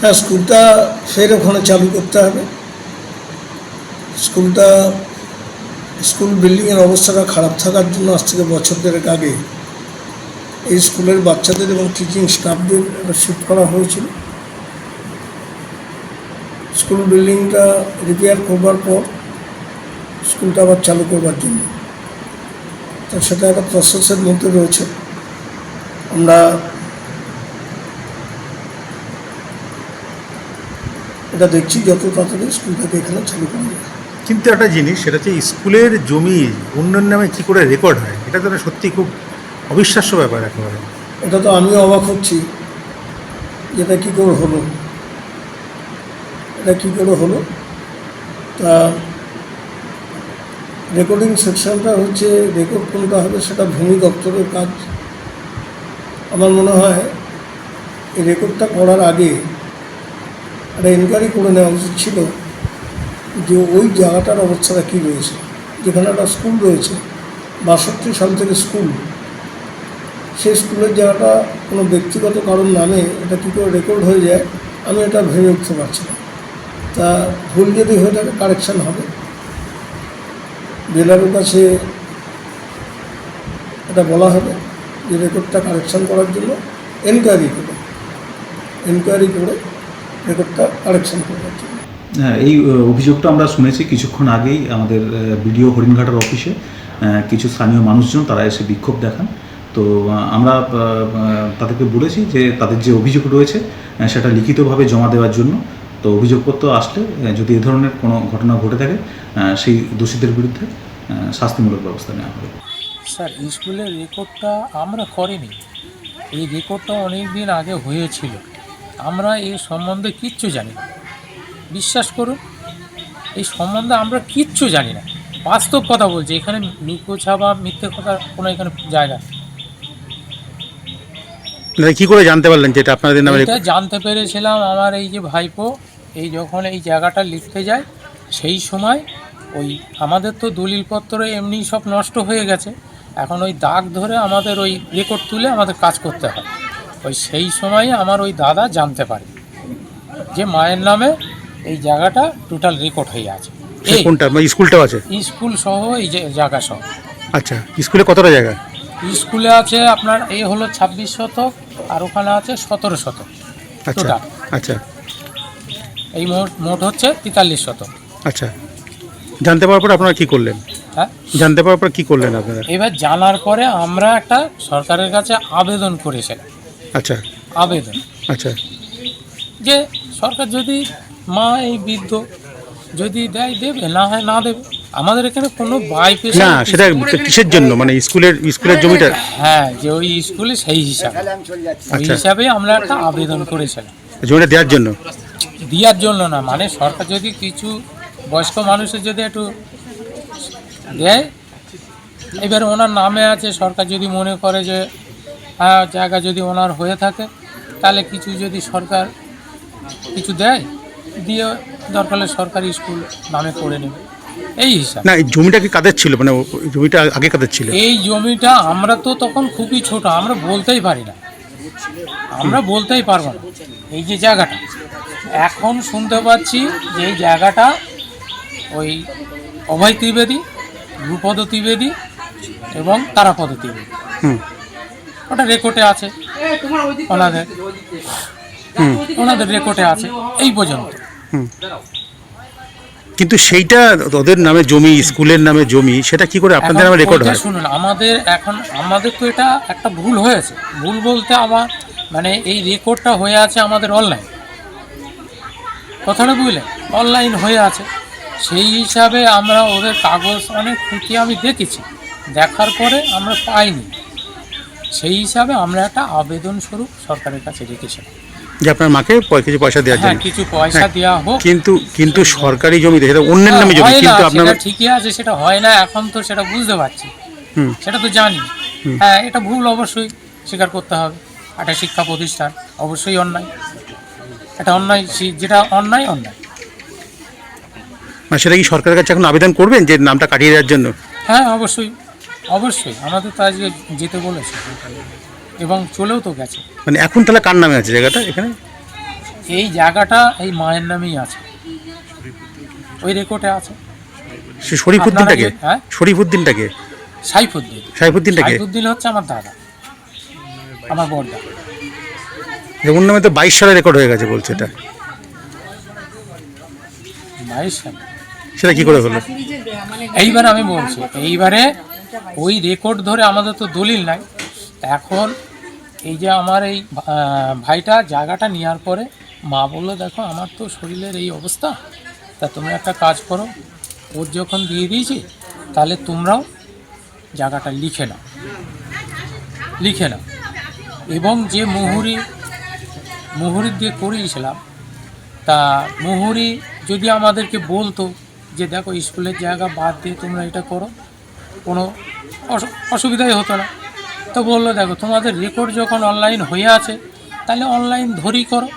হ্যাঁ স্কুলটা ওখানে চালু করতে হবে। স্কুলটা, স্কুল বিল্ডিংয়ের অবস্থাটা খারাপ থাকার জন্য আজ থেকে বছর দেড়েক আগে এই স্কুলের বাচ্চাদের এবং টিচিং স্টাফদের শিফট করা হয়েছিল। স্কুল বিল্ডিংটা রিপেয়ার করবার পর স্কুলটা আবার চালু করবার জন্য। তো সেটা একটা প্রসেসের মধ্যে রয়েছে। আমরা এটা দেখছি যত তাড়াতাড়ি স্কুলটাকে এখানে চালু করা যায় কিন্তু একটা জিনিস সেটা হচ্ছে স্কুলের জমি অন্যের নামে কী করে রেকর্ড হয়? এটা তো সত্যি খুব অবিশ্বাস্য ব্যাপার একেবারে। এটা তো আমিও অবাক হচ্ছি। যেটা কী করে হলো? এটা কী করে হলো? তা রেকর্ডিং সেকশনটা হচ্ছে রেকর্ড কোনটা হবে সেটা ভূমি দপ্তরের কাজ। আমার মনে হয় এই রেকর্ডটা করার আগে একটা এনকোয়ারি করে নেওয়া উচিত ছিল যে ওই জায়গাটার অবস্থাটা কী রয়েছে? যেখানে একটা স্কুল রয়েছে, বাষট্টি সাল থেকে স্কুল। সেই স্কুলের জায়গাটা কোনো ব্যক্তিগত কারণ নামে এটা কী করে রেকর্ড হয়ে যায়, আমি এটা ভেবে উঠতে পারছি না। তা ভুল যদি হয়ে থাকে, কারেকশান হবে। জেলার কাছে এটা বলা হবে যে রেকর্ডটা কারেকশান করার জন্য এনকোয়ারি করে। এনকোয়ারি করে রেকর্ডটা করবার জন্য হ্যাঁ এই অভিযোগটা আমরা শুনেছি কিছুক্ষণ আগেই আমাদের বিডিও হরিণঘাটার অফিসে কিছু স্থানীয় মানুষজন তারা এসে বিক্ষোভ দেখান। তো আমরা তাদেরকে বলেছি যে তাদের যে অভিযোগ রয়েছে সেটা লিখিতভাবে জমা দেওয়ার জন্য। তো অভিযোগপত্র আসলে যদি এ ধরনের কোনো ঘটনা ঘটে থাকে সেই দোষীদের বিরুদ্ধে শাস্তিমূলক ব্যবস্থা নেওয়া হবে। স্যার স্কুলের রেকর্ডটা আমরা করিনি। এই রেকর্ডটা অনেক দিন আগে হয়েছিল। আমরা এই সম্বন্ধে কিচ্ছু জানি না। বিশ্বাস করুন এই সম্বন্ধে আমরা কিচ্ছু জানি না। বাস্তব কথা বলছি এখানে লুকোছা বা মিথ্যে কথা কোনো এখানে জায়গা। মানে করে জানতে পারলেন যেটা আপনাদের নামে এটা জানতে পেরেছিলাম আমার এই যে ভাইপো এই যখন এই জায়গাটা লিখতে যায় সেই সময় ওই আমাদের তো দলিলপত্র এমনি সব নষ্ট হয়ে গেছে। এখন ওই দাগ ধরে আমাদের ওই রেকর্ড তুলে আমাদের কাজ করতে হয়। ওই সেই সময় আমার ওই দাদা জানতে পারে যে মায়ের নামে এই জায়গাটা টোটাল রেকর্ড হয়ে আছে। এই কোনটা? মানে স্কুলটাও আছে? স্কুল সহ এই জায়গা সহ। আচ্ছা স্কুলে কতটা জায়গা? স্কুলে আছে আপনার এই হলো ছাব্বিশ শতক আর ওখানে আছে সতেরো শতক আচ্ছা আচ্ছা। এই মোট মোট হচ্ছে তেতাল্লিশ শতক। আচ্ছা। জানতে পারার পর আপনারা কী করলেন? হ্যাঁ? জানতে পারার পর কী করলেন আপনারা? এবার জানার পরে আমরা একটা সরকারের কাছে আবেদন করেছিলাম। আচ্ছা। আবেদন। আচ্ছা। যে সরকার যদি মা এই বৃদ্ধ যদি দেয় দেবে? না হয় না দেবে? আমাদের এখানে কোনো বাই না সেটা কিসের জন্য? মানে স্কুলের স্কুলের জমিটা? হ্যাঁ যে ওই স্কুলে সেই হিসাবে। ওই আচ্ছা। হিসাবে আমরা একটা আবেদন করেছিলাম। জমিটা দেওয়ার জন্য? দেওয়ার জন্য না মানে সরকার যদি কিছু বয়স্ক মানুষের যদি একটু দেয় এবার ওনার নামে আছে সরকার যদি মনে করে যে হ্যাঁ জায়গা যদি ওনার হয়ে থাকে তাহলে কিছু যদি সরকার কিছু দেয় দিয়ে দরকার হলে সরকারি স্কুল নামে করে নেবে। এই হিসাব। না এই জমিটা কি কাদের ছিল? মানে জমিটা আগে কাদের ছিল? এই জমিটা আমরা তো তখন খুবই ছোট আমরা বলতেই পারি না। আমরা বলতেই পারব না। এই যে জায়গাটা এখন শুনতে পাচ্ছি যে এই জায়গাটা ওই অভয় ত্রিবেদী রূপদ ত্রিবেদী এবং তারাপদ ত্রিবেদী। হুম। ওটা রেকর্ডে আছে। ওনাদের। ওনাদের রেকর্ডে আছে। এই পর্যন্ত। হুম। কিন্তু সেইটা ওদের নামে জমি স্কুলের নামে জমি সেটা কি করে আপনাদের নামে রেকর্ড হয়? শুনুন আমাদের এখন আমাদের তো এটা একটা ভুল হয়েছে। ভুল বলতে আমার মানে এই রেকর্ডটা হয়ে আছে আমাদের অনলাইন কথাটা বুঝলেন? অনলাইন হয়ে আছে। সেই হিসাবে আমরা ওদের কাগজ অনেক খুঁটিয়ে আমি দেখেছি। দেখার পরে আমরা পাইনি। সেই হিসাবে আমরা একটা আবেদন স্বরূপ সরকারের কাছে রেখেছিলাম যে আপনার মাকে কিছু পয়সা দেওয়ার হ্যাঁ জন্য। কিছু পয়সা হ্যাঁ, দেওয়া হোক। কিন্তু কিন্তু সরকারি জমিতে সেটা অন্যের নামে জমি কিন্তু আপনার ঠিকই আছে সেটা হয় না এখন তো সেটা বুঝতে পারছি। হুম। সেটা তো জানি। হ্যাঁ এটা ভুল অবশ্যই স্বীকার করতে হবে। একটা শিক্ষা প্রতিষ্ঠান অবশ্যই অন্যায়। এটা অন্যায় যেটা অন্যায় অন্যায়। মানে সেটা কি সরকারের কাছে এখন আবেদন করবেন যে নামটা কাটিয়ে দেওয়ার জন্য? হ্যাঁ অবশ্যই। অবশ্যই আমাদের তো আজকে যেতে বলেছে। এবং চলেও তো গেছে। মানে এখন তাহলে কার নামে আছে জায়গাটা এখানে? এই জায়গাটা এই মায়ের নামেই আছে। ওই রেকর্ডে আছে। সে শরীফুদ্দিনটাকে হ্যাঁ? শরীফুদ্দিনটাকে সাইফুদ্দিন। সাইফুদ্দিনটাকে সাইফুদ্দিন হচ্ছে আমার দাদা আমার বড়দা। যে ওর নামে তো বাইশ সালে রেকর্ড হয়ে গেছে বলছে এটা। বাইশ সালে? সেটা কি করে হলো? এইবারে আমি বলছি এইবারে ওই রেকর্ড ধরে আমাদের তো দলিল নাই। এখন এই যে আমার এই ভাইটা জায়গাটা নেওয়ার পরে মা বলল, দেখো, আমার তো শরীরের এই অবস্থা। তা তুমি একটা কাজ করো, ওর যখন দিয়ে দিয়েছি, তাহলে তোমরাও জায়গাটা লিখে নাও। লিখে নাও। এবং যে মুহুরি মুহুরি দিয়ে করিয়েছিলাম, তা মুহুরি যদি আমাদেরকে বলতো যে, দেখো, স্কুলের জায়গা বাদ দিয়ে তোমরা এটা করো কোনো অসু- অসুবিধাই হতো না। তো বলল দেখো তোমাদের রেকর্ড যখন অনলাইন হয়ে আছে তাহলে অনলাইন ধরি করো।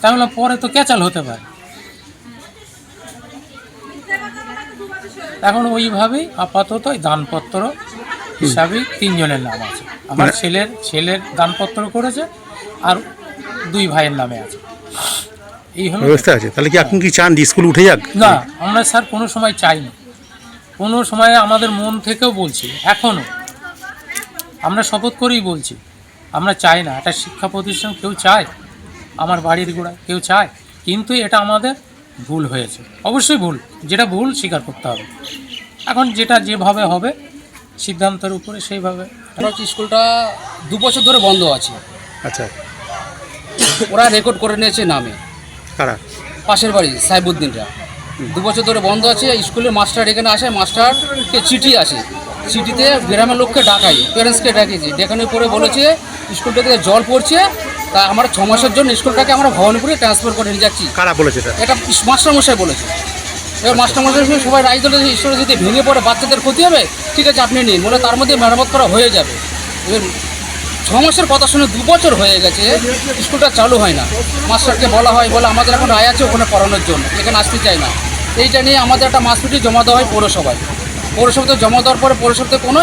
তাহলে পরে তো ক্যাচাল হতে পারে। এখন ওইভাবেই আপাতত দানপত্র হিসাবে তিনজনের নাম আছে। আমার মানে- ছেলের ছেলের দানপত্র করেছে আর দুই ভাইয়ের নামে আছে। এই হলো ব্যবস্থা আছে। তাহলে কি এখন কি চান স্কুল উঠে যাক? না আমরা স্যার কোনো সময় চাইনি। কোনো সময় আমাদের মন থেকেও বলছি এখনও আমরা শপথ করেই বলছি আমরা চাই না একটা শিক্ষা প্রতিষ্ঠান কেউ চায়? আমার বাড়ির গোড়া কেউ চায়? কিন্তু এটা আমাদের ভুল হয়েছে। অবশ্যই ভুল যেটা ভুল স্বীকার করতে হবে। এখন যেটা যেভাবে হবে সিদ্ধান্তের উপরে সেইভাবে স্কুলটা দু বছর ধরে বন্ধ আছে? আচ্ছা। ওরা রেকর্ড করে নিয়েছে নামে। কারা? পাশের বাড়ি সাইবুদ্দিনরা। দু বছর ধরে বন্ধ আছে স্কুলের মাস্টার এখানে আসে মাস্টারকে চিঠি আসে। চিঠিতে গ্রামের লোককে ডাকাই প্যারেন্টসকে ডাকিয়েছি। ডেকানোর পরে বলেছে স্কুলটা থেকে জল পড়ছে তা আমরা ছ মাসের জন্য স্কুলটাকে আমরা ভবানীপুরে ট্রান্সফার করে নিয়ে যাচ্ছি। কারা বলেছে এটা? এটা মাস্টারমশাই বলেছে। এবার মাস্টারমশাই সবাই রায় দিলে স্কুলে যদি ভেঙে পড়ে বাচ্চাদের ক্ষতি হবে ঠিক আছে আপনি নিন। বলে তার মধ্যে মেরামত করা হয়ে যাবে। এবার ছ মাসের কথা শুনে দু বছর হয়ে গেছে, স্কুলটা চালু হয় না। মাস্টারকে বলা হয় বলে আমাদের এখন রায় আছে ওখানে পড়ানোর জন্য, এখানে আসতে চায় না। এইটা নিয়ে আমাদের একটা মাসপিটি জমা দেওয়া হয় পৌরসভায়। পৌরসভাতে জমা দেওয়ার পরে পৌরসভাতে কোনো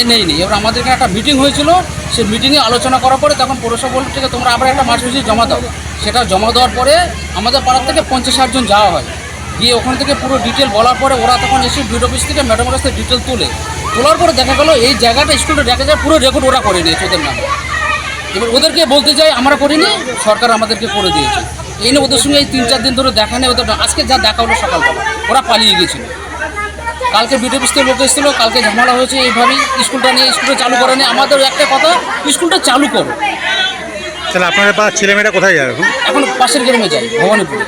এ নেই নি এবার আমাদের এখানে একটা মিটিং হয়েছিল, সেই মিটিংয়ে আলোচনা করার পরে তখন পৌরসভা বলল, ঠিক আছে, তোমরা আবার একটা মাসপিটি জমা দাও। সেটা জমা দেওয়ার পরে আমাদের পাড়ার থেকে পঞ্চাশ ষাটজন যাওয়া হয়। গিয়ে ওখান থেকে পুরো ডিটেল বলার পরে ওরা তখন এসে বিড অফিস থেকে ম্যাডামের কাছে ডিটেল তুলে। তোলার পরে দেখা গেলো এই জায়গাটা স্কুলটা দেখা যায় পুরো রেকর্ড ওরা করে নিয়েছে ওদের নামে। এবার ওদেরকে বলতে যাই আমরা করিনি সরকার আমাদেরকে করে দিয়েছে। এই নিয়ে ওদের সঙ্গে এই তিন চার দিন ধরে দেখা নেই ওদের আজকে যা দেখা হলো সকালবেলা ওরা পালিয়ে গেছিল। কালকে বিডিও অফিস থেকে লোক এসেছিল কালকে ঝামেলা হয়েছে এইভাবেই স্কুলটা নিয়ে স্কুলটা চালু করে নিয়ে আমাদের একটা কথা স্কুলটা চালু করো। তাহলে আপনারা ছেলেমেয়েরা কোথায় যাবে এখন? এখন পাশের গ্রামে যায় ভবানীপুরে।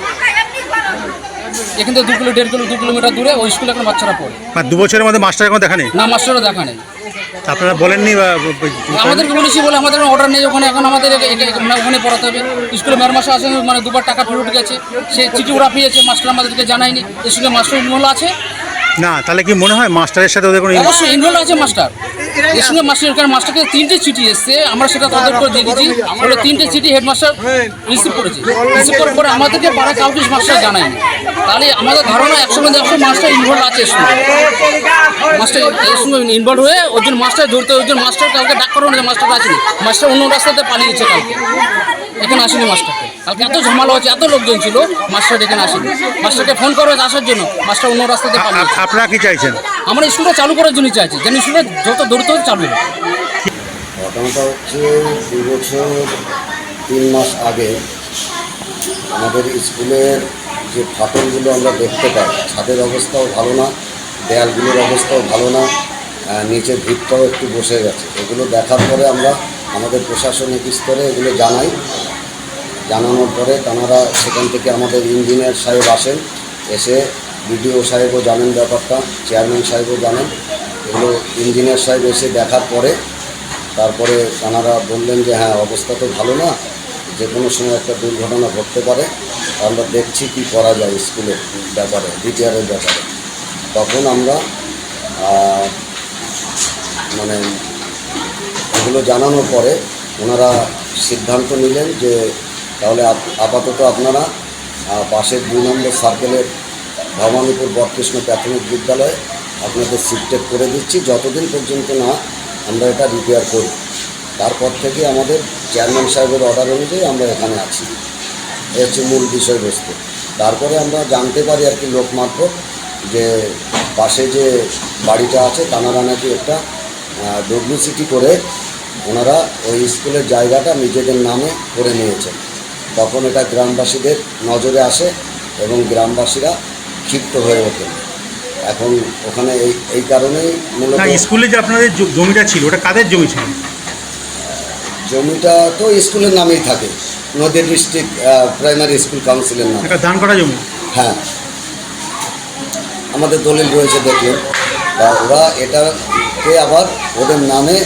এখান থেকে দু কিলো দেড় কিলো দু কিলোমিটার দূরে ওই স্কুলে এখন বাচ্চারা পড়ে। মানে দু বছরের মধ্যে মাস্টার এখন দেখা নেই না মাস্টারও দেখা নেই। আপনারা বলেননি বা আমাদেরকে বলেছি বলে আমাদের অর্ডার নেই ওখানে এখন আমাদের এ- এ- মানে ওখানে পড়াতে হবে। স্কুলে মেয়ের মাসে আসে মানে দুবার টাকা ফেরত গেছে। সেই চিঠি ওরা পেয়েছে মাস্টার আমাদেরকে জানায়নি। স্কুলে মাস্টার ইনভলভ আছে। না তাহলে কি মনে হয় মাস্টারের সাথে ওদের কোনো অবশ্যই ইনভলভ আছে মাস্টার। এর সঙ্গে মাস্টার কারণ মাস্টারকে তিনটে চিঠি এসছে আমরা সেটা তদন্ত করে দিয়েছি। বলে তিনটে চিঠি হেডমাস্টার রিসিভ করেছি। রিসিভ করার পরে আমাদেরকে পাড়া কাউকে মাস্টার জানায়নি। তাহলে আমাদের ধারণা একসঙ্গে একশো মাস্টার ইনভলভ আছে এর সঙ্গে মাস্টার এর সঙ্গে ইনভলভ হয়ে ওই জন্য মাস্টার ধরতে ওই জন্য মাস্টার কালকে ডাক করো না মাস্টার আছে। মাস্টার অন্য রাস্তাতে পালিয়েছে কালকে। এখানে আসেনি মাস্টারকে। কালকে এত ঝামেলা হচ্ছে এত লোকজন ছিল মাস্টার এখানে আসেনি। মাস্টারকে ফোন করো আসার জন্য মাস্টার অন্য রাস্তাতে আপনারা কি চাইছেন? আমরা স্কুলটা চালু করার জন্য চাইছি যেন স্কুলটা যত দূরত্ব চালু হোক। ঘটনাটা হচ্ছে দু বছর তিন মাস আগে আমাদের স্কুলের যে ফাটলগুলো আমরা দেখতে পাই ছাদের অবস্থাও ভালো না দেয়ালগুলোর অবস্থাও ভালো না নিচের ভিতটাও একটু বসে গেছে। এগুলো দেখার পরে আমরা আমাদের প্রশাসনিক স্তরে এগুলো জানাই। জানানোর পরে তাঁরা সেখান থেকে আমাদের ইঞ্জিনিয়ার সাহেব আসেন, এসে বিডিও সাহেবও জানেন ব্যাপারটা, চেয়ারম্যান সাহেবও জানেন। এগুলো ইঞ্জিনিয়ার সাহেব এসে দেখার পরে তারপরে তাঁরা বললেন যে হ্যাঁ অবস্থা তো ভালো না, যে কোনো সময় একটা দুর্ঘটনা ঘটতে পারে, আমরা দেখছি কি করা যায় স্কুলের ব্যাপারে রিপেয়ারের ব্যাপারে। তখন আমরা মানে এগুলো জানানোর পরে ওনারা সিদ্ধান্ত নিলেন যে তাহলে আপাতত আপনারা পাশের দুই নম্বর সার্কেলের ভবানীপুর বটকৃষ্ণ প্রাথমিক বিদ্যালয়ে আপনাদের সিটটেক করে দিচ্ছি। যতদিন পর্যন্ত না আমরা এটা রিপেয়ার করি, তারপর থেকে আমাদের চেয়ারম্যান সাহেবের অর্ডার অনুযায়ী আমরা এখানে আছি। এই হচ্ছে মূল বিষয়বস্তু। তারপরে আমরা জানতে পারি আর কি লোক মারফত যে পাশে যে বাড়িটা আছে, তানারা নাকি একটা ডব্লিউসিটি করে ওনারা ওই স্কুলের জায়গাটা নিজেদের নামে করে নিয়েছেন। তখন এটা গ্রামবাসীদের নজরে আসে এবং গ্রামবাসীরা ক্ষিপ্ত হয়ে ওঠেন এখন ওখানে এই এই কারণেই মূলত স্কুলে যে আপনাদের জমিটা ছিল ওটা কাদের জমি ছিল? জমিটা তো স্কুলের নামেই থাকে। নদী ডিস্ট্রিক্ট প্রাইমারি স্কুল কাউন্সিলের নাম। দান করা জমি? হ্যাঁ। আমাদের দলিল রয়েছে দেখলেন। ওরা এটাকে আবার ওদের নামে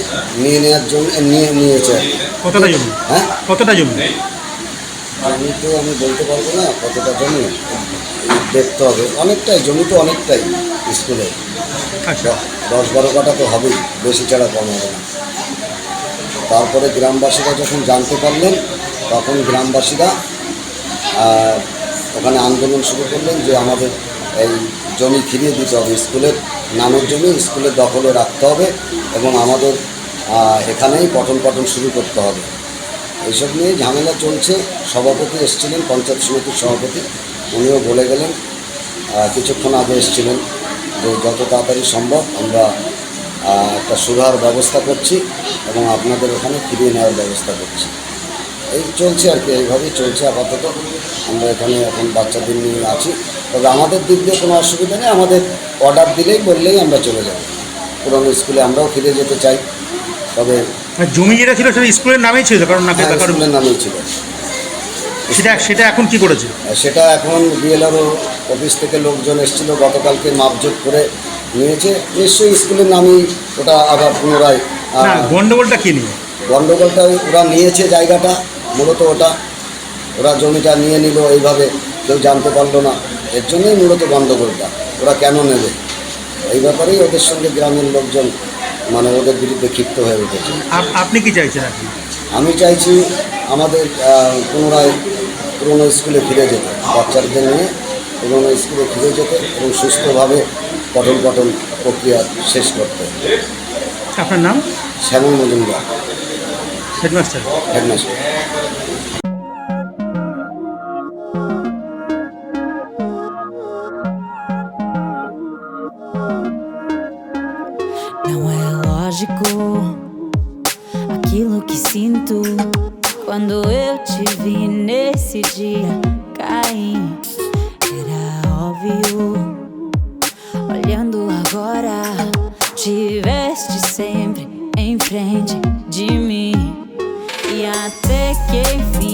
নিয়ে নেওয়ার জন্য নিয়ে নিয়েছে। কতটা জমি? হ্যাঁ? কতটা জমি? জমি তো আমি বলতে পারব না কতটা জমি। দেখতে হবে। অনেকটাই জমি তো অনেকটাই স্কুলে। আচ্ছা। দশ বারো কাটা তো হবেই বেশি ছাড়া কম হবে না। তারপরে গ্রামবাসীরা যখন জানতে পারলেন তখন গ্রামবাসীরা ওখানে আন্দোলন শুরু করলেন যে আমাদের এই জমি ফিরিয়ে দিতে হবে স্কুলের। নামের জমি স্কুলের দখলে রাখতে হবে এবং আমাদের এখানেই পঠন পঠন শুরু করতে হবে। এইসব নিয়ে ঝামেলা চলছে। সভাপতি এসেছিলেন, পঞ্চায়েত সমিতির সভাপতি। উনিও বলে গেলেন কিছুক্ষণ আগে এসেছিলেন যে যত তাড়াতাড়ি সম্ভব আমরা একটা সুধার ব্যবস্থা করছি এবং আপনাদের ওখানে ফিরিয়ে নেওয়ার ব্যবস্থা করছি। এই চলছে আর কি, এইভাবেই চলছে আপাতত। আমরা এখানে এখন বাচ্চাদের নিয়ে আছি। তবে আমাদের দিক দিয়ে কোনো অসুবিধা নেই। আমাদের অর্ডার দিলেই বললেই আমরা চলে যাব। পুরনো স্কুলে আমরাও ফিরে যেতে চাই। তবে জমি যেটা ছিল সেটা স্কুলের নামেই ছিল কারণ হ্যাঁ, স্কুলের নামেই ছিল। সেটা সেটা এখন কি করেছে? আর সেটা এখন বিএলআরও অফিস থেকে লোকজন এসেছিল গতকালকে মাপজোট করে নিয়েছে। নিশ্চয়ই স্কুলের নামই ওটা আবার পুনরায় গন্ডগোলটা কি নিয়ে? গণ্ডগোলটা ওরা নিয়েছে জায়গাটা মূলত ওটা। ওরা জমিটা নিয়ে নিল এইভাবে কেউ জানতে পারল না। এর জন্যই মূলত গণ্ডগোলটা ওরা কেন নেবে? এই ব্যাপারেই ওদের সঙ্গে গ্রামের লোকজন মানে ওদের বিরুদ্ধে ক্ষিপ্ত হয়ে উঠেছে। আপনি কি চাইছেন আমি চাইছি আমাদের পুনরায় পুরনো স্কুলে ফিরে যেতে বাচ্চাদের নিয়ে পুরনো স্কুলে ফিরে যেতে এবং সুস্থভাবে পঠন পঠন প্রক্রিয়া শেষ করতে। আপনার নাম? Shyamal Majumdar. Headmaster. Headmaster. De mim. E até que enfim,